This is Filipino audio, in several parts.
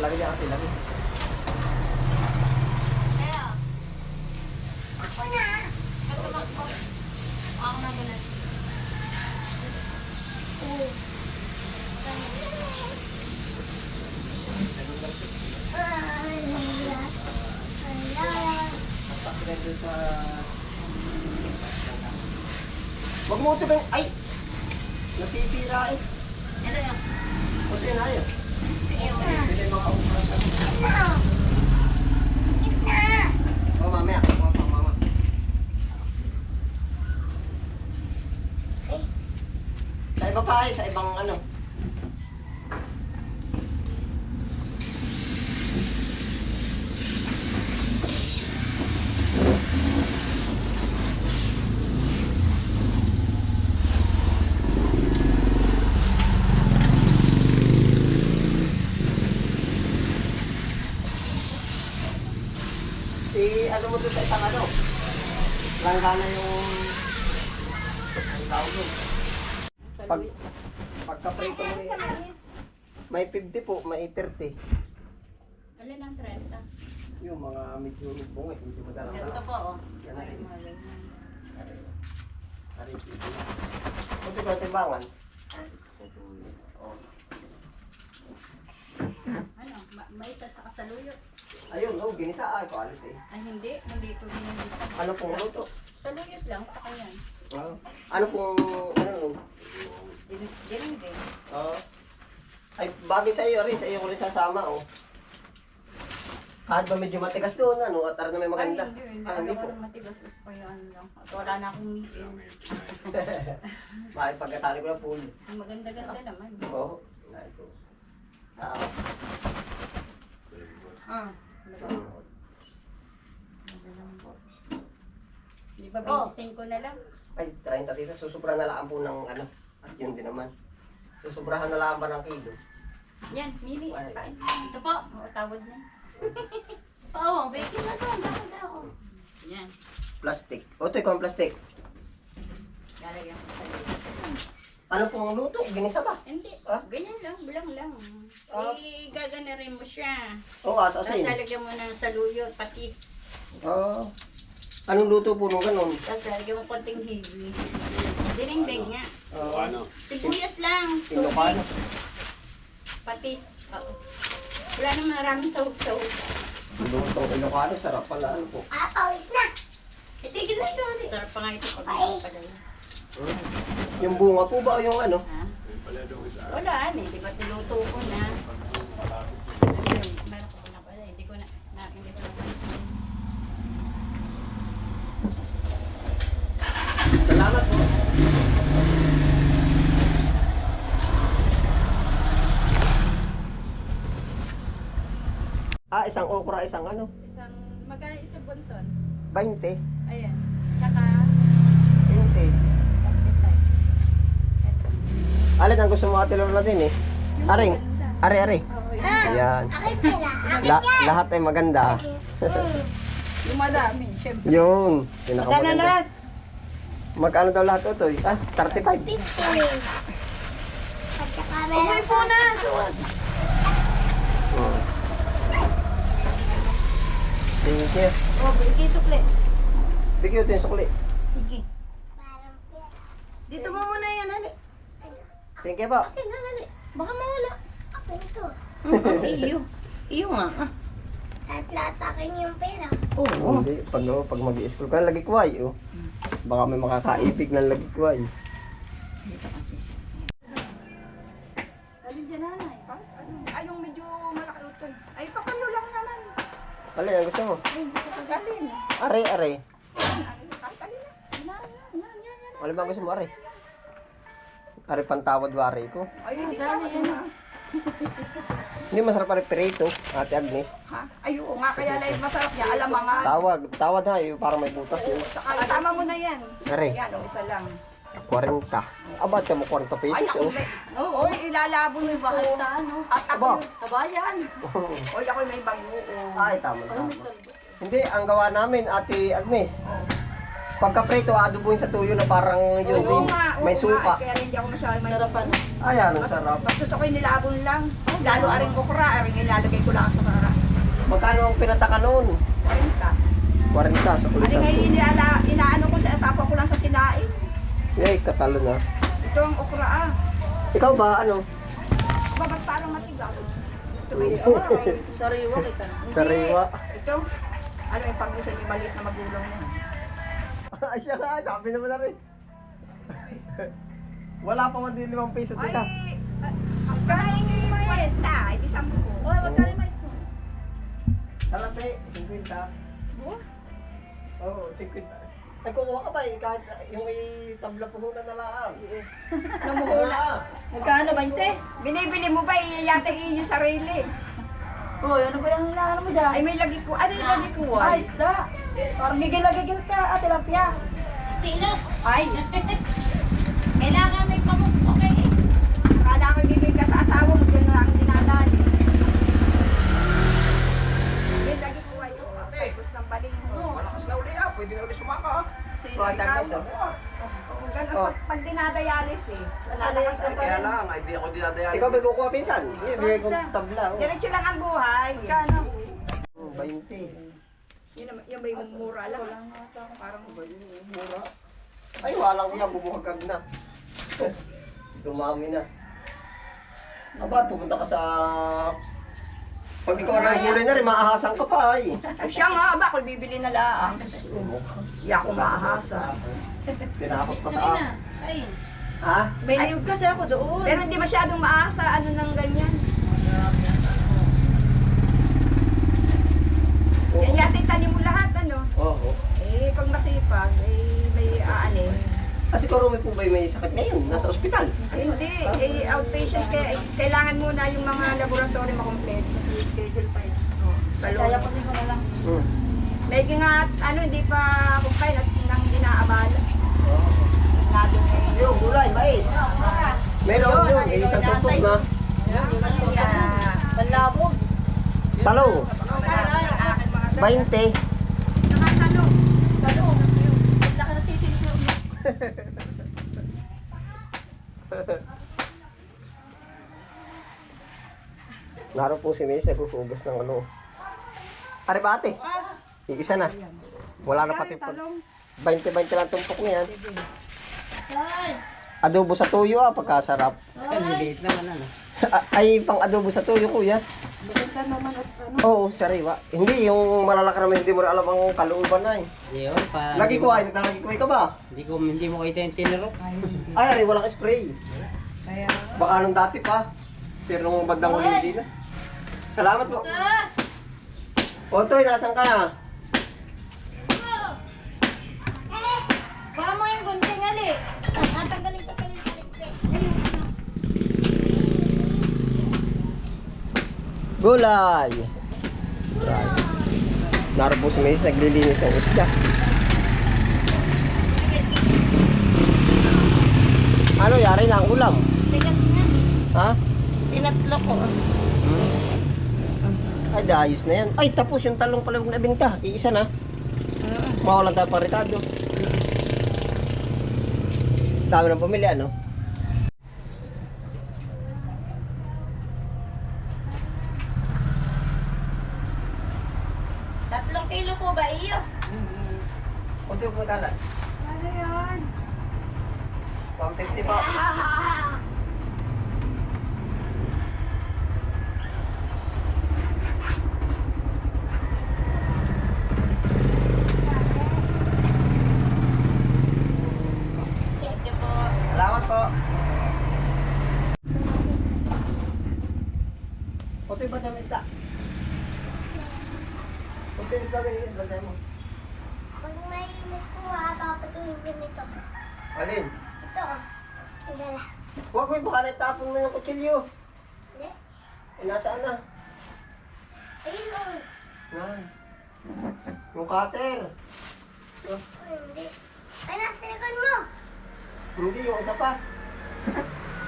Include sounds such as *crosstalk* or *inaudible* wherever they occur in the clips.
lagi niya kasi lagi. Ako na. Ito magpo. Ako na ba na? Oo. Wag mo ito. Ay! Nasisira eh. Ano yun? Kunti na yun. Sa ibang ano. Si ano mo doon sa isang ano. Langgana yung... Ang tawag doon. Pag, pagka-prito mo ni... May 50 po, may 30. Alin ang 30? Yung mga medyo bungi, medyo madalang Ito po, oh. Yan na rin. Kunti ko timbangan. Ano? Ma- may isa sa kasaluyot. Ayun, oh, ginisa ay quality. Ay, hindi. Hindi ko ginigisa. Ano pong luto? Saluyot lang, sa kanyan. Oh. Ano pong, ano, Dinig din. oh. Ay, bagay sa iyo rin, sa iyo ko rin sasama, oh. Kahit ba medyo matigas doon, ano, at tara na may maganda. Ay, hindi. Hindi. Ah, hindi Alam po. ko matigas. Gusto ko yung ano lang. At wala na akong ngipin. *laughs* Bakit pagkatali ko yung pool? Ang maganda-ganda naman. Oo. Oh. Ito. Ah, Ah. Di ba Oh. 25 na lang? ay, 30 dito. Susubra na lang po ng ano. At yun din naman. Susubrahan na lang ba ng kilo? Yan, mili. Ay. Kain. Ito po. Oo, tawad na. *laughs* Oo, baking na to. Ang dami na ako. Yan. Plastic. O, ito ikaw ang plastic. Lalagyan ko sa Ano pong luto? Ginisa ba? Hindi. Ah? Ganyan lang. Bilang lang. Ah. Eh, gaganarin mo siya. Oo, Tapos asasin. lalagyan mo ng saluyot, patis. Oo. Anong luto po nung ganun? Tapos lalagyan mo konting hiwi. Dinding nga. Oo. Ano? Sibuyas lang. Ilocano. Patis. Oo. Wala na maraming sahog-sahog. Luto Ilocano. Sarap pala. Ano po? Ah, pawis na. Itigil na ito. Sarap pa nga ito pag. Hmm. Yung bunga po ba o yung ano? Ha? Wala, ano, di ba tinuto ko na. Ayun, meron ko na pala, hindi ko na, na hindi ko na pansin. Salamat po. Ah, isang okra, isang ano? Isang, magkano isang bunton? 20. Ayan. Tsaka, 15. 45. Ito. Alin ang gusto mo ate Lola din eh? Aring. Are, are. Oo, yun. Yan. La- lahat ay maganda. Yung madami, syempre. Yun. Magkano lahat? Magkano daw lahat ito? Ah, 35. Umuwi po na. Thank you. Oh, bigay tukli. Bigyan ito yung sukli. Sige. Dito mo muna yan, hali. Thank you po. Akin, hali. Baka mawala. iyo. Iyo nga. Ah. At latakin yung pera. Oo. Hindi, pag, oh, pag mag-i-school ka, lagi kuway, oh. Baka may makakaibig ng lagi kuway. Alin dyan, nanay? Ay, yung medyo malaki utoy. Ay, papalo lang naman. Alin, ang gusto mo? Ay, hindi sa Alin. Are, are. Kahit alin na. Yan, yan, yan, yan. Alin ba ang gusto mo, are? Are, pantawad are ko? Ay, hindi Dali, na. yan. Hindi masarap pare perito, ate Agnes. Ha? Ay, oo nga, kaya lang masarap niya. Alam mga. Tawag, tawad ha, yung parang may butas yun. Saka isama mo na yan. Are, Yan, o, isa lang. 40. Abad ka mo 40 Ay, pesos, ako oh. Oo, ilalabo mo yung bahay sa ano? At Aba. ako, kabayan. *laughs* Oy, ako may bago. Ay, tama, Ay, tama. talbos. Hindi, ang gawa namin, ate Agnes. Pagka prito, adobohin sa tuyo na parang yun, Oo nga, oo may suka. Kaya rin hindi ako masyado may... Sarapan. Ayan, ang Mas, sarap. mas gusto ko yung nilabon lang. Lalo aring okra, aring ilalagay ko lang sa kara. Magkano ang pinataka noon? 40. 40 sa Ano kulisan. ngayon iniala, inaano ko sa asawa ko lang sa sinain. Eh, katalo na. Ito ang okra ah. Ikaw ba, ano? Babat parang matigaw. Ito may *laughs* oh, Sariwa kita. Sariwa. Ito, ano yung pagbusan yung maliit na magulang mo. Ay, *laughs* siya nga, sabi naman na rin. *laughs* Wala pa man din limang piso Ay, dito. ang kain ni Maresta, hindi sampo ko. Oy, magkano yung mais mo? Salapi, 50. Oh, Oo, 50. Nagkukuha ka ba eh, kahit yung i-tabla puhunan na lang. *laughs* Namuhula. Magkano, 20? Binibili mo ba, iyayatay inyo sarili. Oy, ano ba yung hinahanap mo dyan? Ay, may lagi ko. Ano yung lagi ko? Ah, Ay, isda. Parang gigil na gigil ka, ah, tilapia. Tilos. ay. *laughs* Kailangan may pamukpok eh. Akala ko ibigay ka sa asawa mo, dyan na ang dinadali. May lagi ko ay, tapos ng baling mo. Malakas na uli ah, pwede na uli sumaka. Isa. Kung ganun, Oh. pag, pag dinadayalis eh. Masalakas ka pa kaya rin. lang, ay di ako dinadayan. Ikaw may kukuha pinsan. Hindi, bigay kong tabla. oh. Diretso lang ang buhay. Magkano? Hmm, 20. Yun, naman- yun ba yung mura lang? Parang Mura. *laughs* Ay, walang iya, bumuhagag na. *laughs* Dumami na. Aba, pupunta ka sa... Pag ikaw ang huli na rin, maahasan ka pa ay. Ay, siya nga ba, ako bibili na lang. Hindi ako maahasa. *laughs* Tinakot pa sa akin. Ha? May niyog kasi ako doon. Pero hindi masyadong maasa, ano nang ganyan. Yan yata tanim lahat, ano? Oo. Eh, pag masipag, eh, may aanin. Kasi kung Rumi po ba may sakit ngayon? Nasa ospital. Hindi, eh, outpatient, kaya eh, kailangan muna yung mga laboratory makompleto. Schedule pa yun. Oh, Kaya kasi ko na lang. Hmm. May nga, ano, hindi pa kumpay, nas nang dinaabala. Nado ngayon. Yung gulay, bait. Meron yun, eh, isang tutok na. Kaya, akin mga 20. Nakatanong. Kano? Ang laki na titig mo. *laughs* Naroon po si May naghuhugas ng ano. Are ba ate? Iisa na. Wala na pati pag... 20-20 lang tumpok niyan. Ay. Adobo sa tuyo ah, pagkasarap. Maliit naman ano. *laughs* Ay, pang adobo sa tuyo kuya. Oo, sariwa. Hindi, yung malalaki naman hindi mo rin alam ang kalooban na eh. Yun, pa. Lagi ko ay, naglalagi ko ay ka ba? Hindi ko hindi mo kita yung tinurok. Ay, ay, walang spray. Baka nung dati pa. Pero nung bandang huli hindi na. Salamat po. Otoy, nasan ka na? Baka mo yung gunting ali. Tatanggalin ko pala yung kalikpik. Ayun. ano. Gulay. Right. Naroon po si Mace, naglilinis ng isda. Ano, yari na ang ulam? Tigas nga. Ha? Tinatlo ko. Ay, daayos na yan. Ay, tapos yung talong pala yung nabinta. Iisa na. Mawalan tayo pang Ricardo. Dami ng pamilya, ano? Tatlong kilo po ba iyo? Kunti yung kumakalat. Ano yan? 150 pa. Thank you po. Salamat po. Kunti ba dami isda? Kunti yung isda ganyan, bantay mo. Pag mainit po ha, papatuhin ko nito. Alin? Ito ah. Dala. Huwag mo yung baka naitapon mo yung kutsilyo. Hindi? Eh, nasaan na? Ayun o. Yan. Yung cutter. Oh, hindi. Ay, nasa likod mo. hindi, yung isa pa.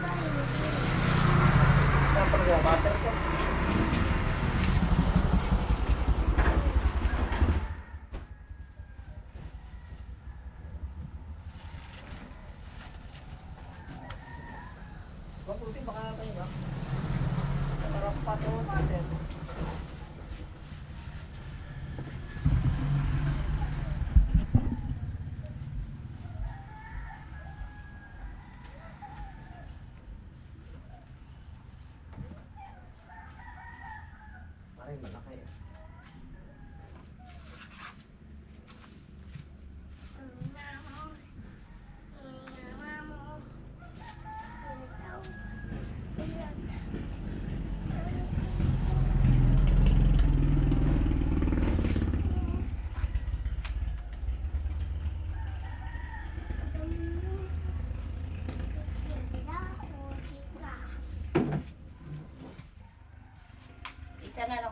Ay, hindi. Dapat yung cutter ko. Mabuti baka kayo ba? Sarap pa to, Peter. Ay, malaki. Isa na lang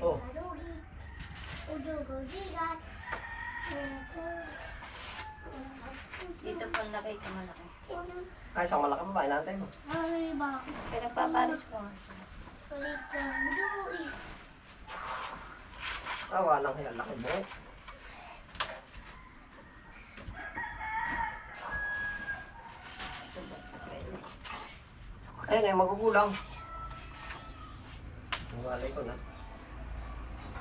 pala. Oh. Dito pa lagay ka malaki. Ay, isang malaki ba? Inaantay mo. Pero papalis ko. Ah, walang kaya laki mo. Ayun eh, magugulang. Nawalay ko na.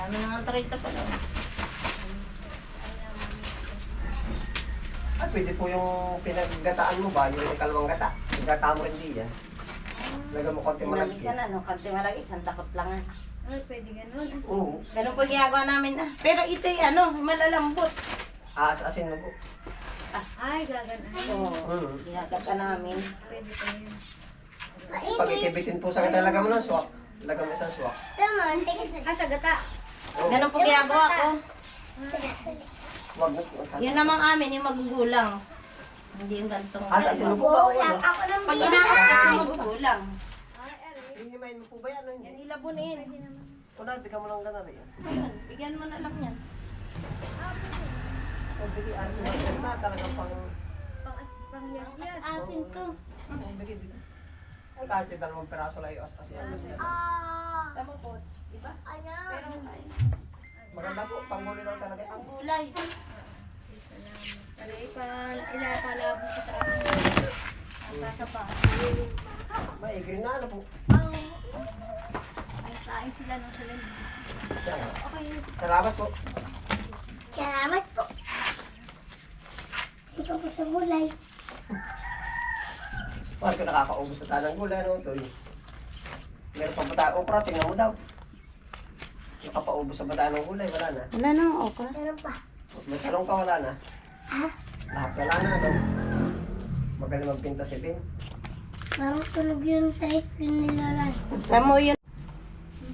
dami na nga 30 pala. Ay, pwede po yung pinaggataan mo ba? Yung ikalawang gata. Gata mo rin di yan. Lagyan mo konti malaki. Pinamisan na, no? Kante malaki, isang takot lang. ah. Ay, pwede ganun. Oo. Ganun po ginagawa namin na. Pero ito ano, malalambot. Aas-asin mo po. As. Ay, gaganan. Oo. Mm. Ginagata namin. Pwede pa yun. Pag ikibitin po sa lagyan mo ng swak. Lagyan mo isang swak. Ah, tagata. Oo. Ganun po ginagawa ko. Yun namang amin, yung magugulang. Hindi yung gantong. Aas-asin mo po ba o ano? Pag inaasat yung magugulang. Hinihimayin mo po ba yan? Yan, ilabunin. Una, bigyan mo ng gana rin. Ayun, bigyan mo na lang yan. O, bigyan mo ng gana. Talagang pang... Pang, pang yan yan. Asin to. Oo, bigyan, bigyan. Ay, kahit yung dalawang peraso lang yung as-asin. Tama po, di ba? Pero ay, Maganda po, panghuli lang talaga. ang gulay. Kaya ipa, ilapalabo ko sa akin. Ang sasa pa. Maigri na ano po. Ay, kain sila. Siya nga. Okay, Salamat po. Salamat po. Ikaw po sa gulay. Bakit ko nakakaubos sa tanang gulay, ano ito eh. Meron pa ba tayo okra? Tingnan mo daw. Nakapaubos sa bata ng gulay, wala na. Wala na ang okra. Meron pa. May talong ka, wala na. Ha? Lahat wala na, ano. Magaling magpinta si Ben. Parang tunog yung trace screen ni Lola. Saan mo yun?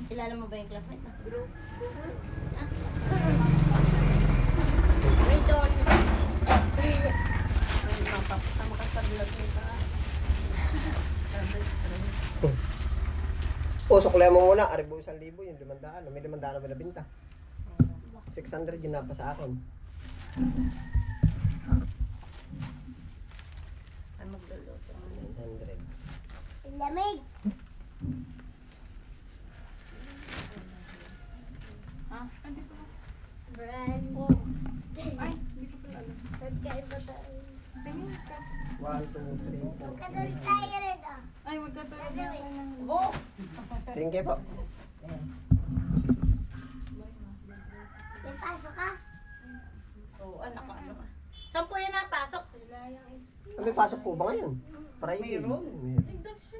Kilala mo ba yung classmate mo? May doon. Tama ka sa vlog nito. O, sukulay mo muna. Aribo isang libo, yung limandaan. May limandaan na ba nabinta? 600 yun na pa sa akin. Ay, magluluto. 900. Lamig. Ha? Brand. Ay, hindi ko pala alam. Magkaiba tayo. 1, 2, 3, 4. Kadol tayo rin ah. Ay, magkatulad? Oo. Thank you po. Pasok ka? Oo, anak ko. Ano ka? Saan po yan napasok? May pasok po ba ngayon? Friday. Mayroon. Mayroon.